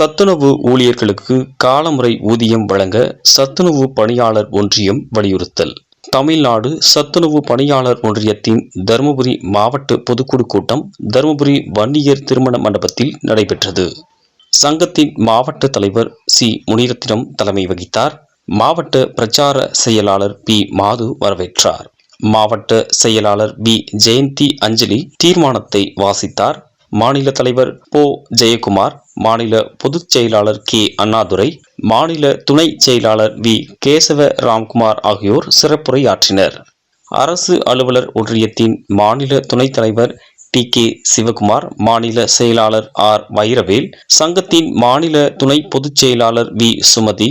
சத்துணவு ஊழியர்களுக்கு காலமுறை ஊதியம் வழங்க சத்துணவு பணியாளர் ஒன்றியம் வலியுறுத்தல். தமிழ்நாடு சத்துணவு பணியாளர் ஒன்றியத்தின் தருமபுரி மாவட்ட பொதுக்குழு கூட்டம் தருமபுரி வன்னியர் திருமண மண்டபத்தில் நடைபெற்றது. சங்கத்தின் மாவட்ட தலைவர் சி. முனிரத்தினம் தலைமை வகித்தார். மாவட்ட பிரச்சார செயலாளர் பி. மாது வரவேற்றார். மாவட்ட செயலாளர் பி. ஜெயந்தி அஞ்சலி தீர்மானத்தை வாசித்தார். மாநில தலைவர் போ ஜெயக்குமார் மாநில பொதுச் செயலாளர் கே. அண்ணாதுரை மாநில துணை செயலாளர் வி. கேசவ ராம்குமார் ஆகியோர் சிறப்புரையாற்றினர். அரசு அலுவலர் ஒன்றியத்தின் மாநில துணைத் தலைவர் டி. கே. சிவகுமார் மாநில செயலாளர் ஆர். வைரவேல் சங்கத்தின் மாநில துணை பொதுச் செயலாளர் வி. சுமதி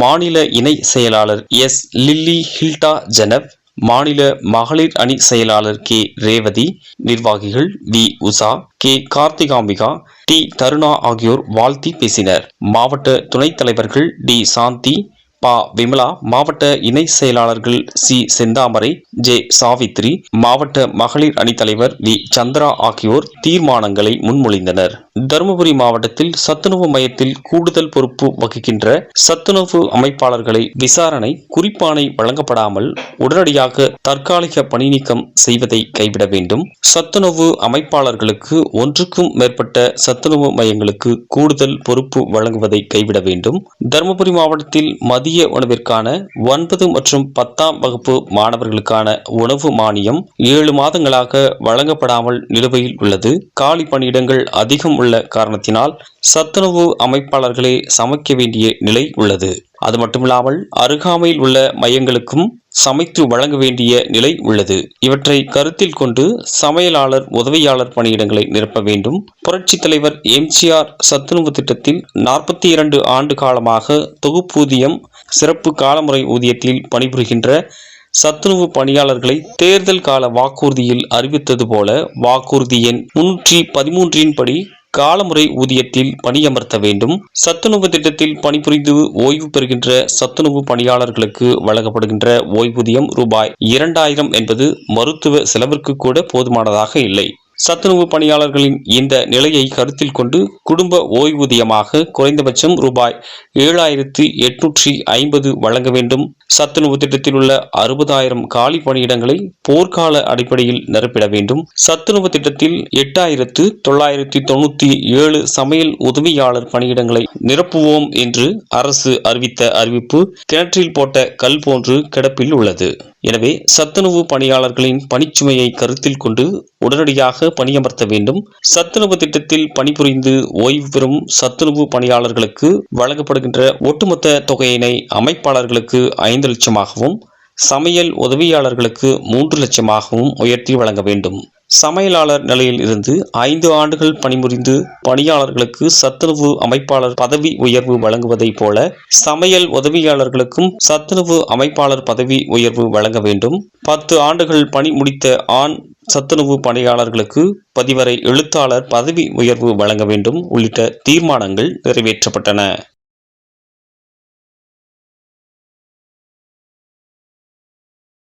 மாநில இணை செயலாளர் எஸ். லில்லி ஹில்டா ஜெனப் மாநில மகளிர் அணி செயலாளர் கே. ரேவதி நிர்வாகிகள் V. Usha K. Karthikambika T. Taruna ஆகியோர் வாழ்த்தி பேசினர். மாவட்ட துணைத் தலைவர்கள் டி. சாந்தி பா. விமலா மாவட்ட இணை செயலாளர்கள் சி. செந்தாமரை ஜே. சாவித்ரி மாவட்ட மகளிர் அணித்தலைவர் வி. சந்திரா ஆகியோர் தீர்மானங்களை முன்மொழிந்தனர். தருமபுரி மாவட்டத்தில் சத்துணவு மையத்தில் கூடுதல் பொறுப்பு வகிக்கின்ற சத்துணவு அமைப்பாளர்களை விசாரணை குறிப்பானை வழங்கப்படாமல் உடனடியாக தற்காலிக பணிநீக்கம் செய்வதை கைவிட வேண்டும். சத்துணவு அமைப்பாளர்களுக்கு ஒன்றுக்கும் மேற்பட்ட சத்துணவு மையங்களுக்கு கூடுதல் பொறுப்பு வழங்குவதை கைவிட வேண்டும். தருமபுரி மாவட்டத்தில் மதிய உணவிற்கான ஒன்பது மற்றும் பத்தாம் வகுப்பு மாணவர்களுக்கான உணவு மானியம் ஏழு மாதங்களாக வழங்கப்படாமல் நிலுவையில் உள்ளது. காலி பணியிடங்கள் அதிகம் உள்ள காரணத்தினால் சத்துணவு அமைப்பாளர்களே சமைக்க வேண்டிய நிலை உள்ளது. அது மட்டுமில்லாமல் அருகாமையில் உள்ள மையங்களுக்கும் சமைத்து வழங்க வேண்டிய நிலை உள்ளது. இவற்றை கருத்தில் கொண்டு சமையலாளர் உதவியாளர் பணியிடங்களை நிரப்ப வேண்டும். புரட்சித் தலைவர் எம்ஜிஆர் சத்துணவு திட்டத்தில் நாற்பத்தி இரண்டு ஆண்டு காலமாக தொகுப்பூதியம் சிறப்பு காலமுறை ஊதியத்தில் பணிபுரிகின்ற சத்துணவு பணியாளர்களை தேர்தல் கால வாக்குறுதியில் அறிவித்தது போல வாக்குறுதி எண் முன்னூற்றி பதிமூன்றின் படி காலமுறை ஊதியத்தில் பணியமர்த்த வேண்டும். சத்துணவு திட்டத்தில் பணிபுரிந்து ஓய்வு பெறுகின்ற சத்துணவு பணியாளர்களுக்கு வழங்கப்படுகின்ற ஓய்வூதியம் ரூபாய் இரண்டாயிரம் என்பது மருத்துவ செலவிற்கு கூட போதுமானதாக இல்லை. சத்துணவு பணியாளர்களின் இந்த நிலையை கருத்தில் கொண்டு குடும்ப ஓய்வூதியமாக குறைந்தபட்சம் ரூபாய் ஏழாயிரத்து எட்நூற்றி ஐம்பது வழங்க வேண்டும். சத்துணவு திட்டத்தில் உள்ள அறுபதாயிரம் காலி பணியிடங்களை போர்க்கால அடிப்படையில் நிரப்பிட வேண்டும். சத்துணவு திட்டத்தில் எட்டாயிரத்து தொள்ளாயிரத்தி தொண்ணூத்தி ஏழு சமையல் உதவியாளர் பணியிடங்களை நிரப்புவோம் என்று அரசு அறிவித்த அறிவிப்பு கிணற்றில் போட்ட கல் போன்று கிடப்பில் உள்ளது. எனவே சத்துணவு பணியாளர்களின் பணிச்சுமையை கருத்தில் கொண்டு உடனடியாக பணியமர்த்த வேண்டும். சத்துணவு திட்டத்தில் பணிபுரிந்து ஓய்வு பெறும் சத்துணவு பணியாளர்களுக்கு வழங்கப்படுகின்ற ஒட்டுமொத்த தொகையினை அமைப்பாளர்களுக்கு ஐந்து லட்சமாகவும் சமையல் உதவியாளர்களுக்கு மூன்று லட்சமாகவும் உயர்த்தி வழங்க வேண்டும். சமையலாளர் நிலையில் இருந்து ஐந்து ஆண்டுகள் பணிபுரிந்து பணியாளர்களுக்கு சத்துணவு அமைப்பாளர் பதவி உயர்வு வழங்குவதைப் போல சமையல் உதவியாளர்களுக்கும் சத்துணவு அமைப்பாளர் பதவி உயர்வு வழங்க வேண்டும். பத்து ஆண்டுகள் பணி முடித்த ஆண் சத்துணவு பணியாளர்களுக்கு பதிவரை எழுத்தாளர் பதவி உயர்வு வழங்க வேண்டும் உள்ளிட்ட தீர்மானங்கள் நிறைவேற்றப்பட்டன.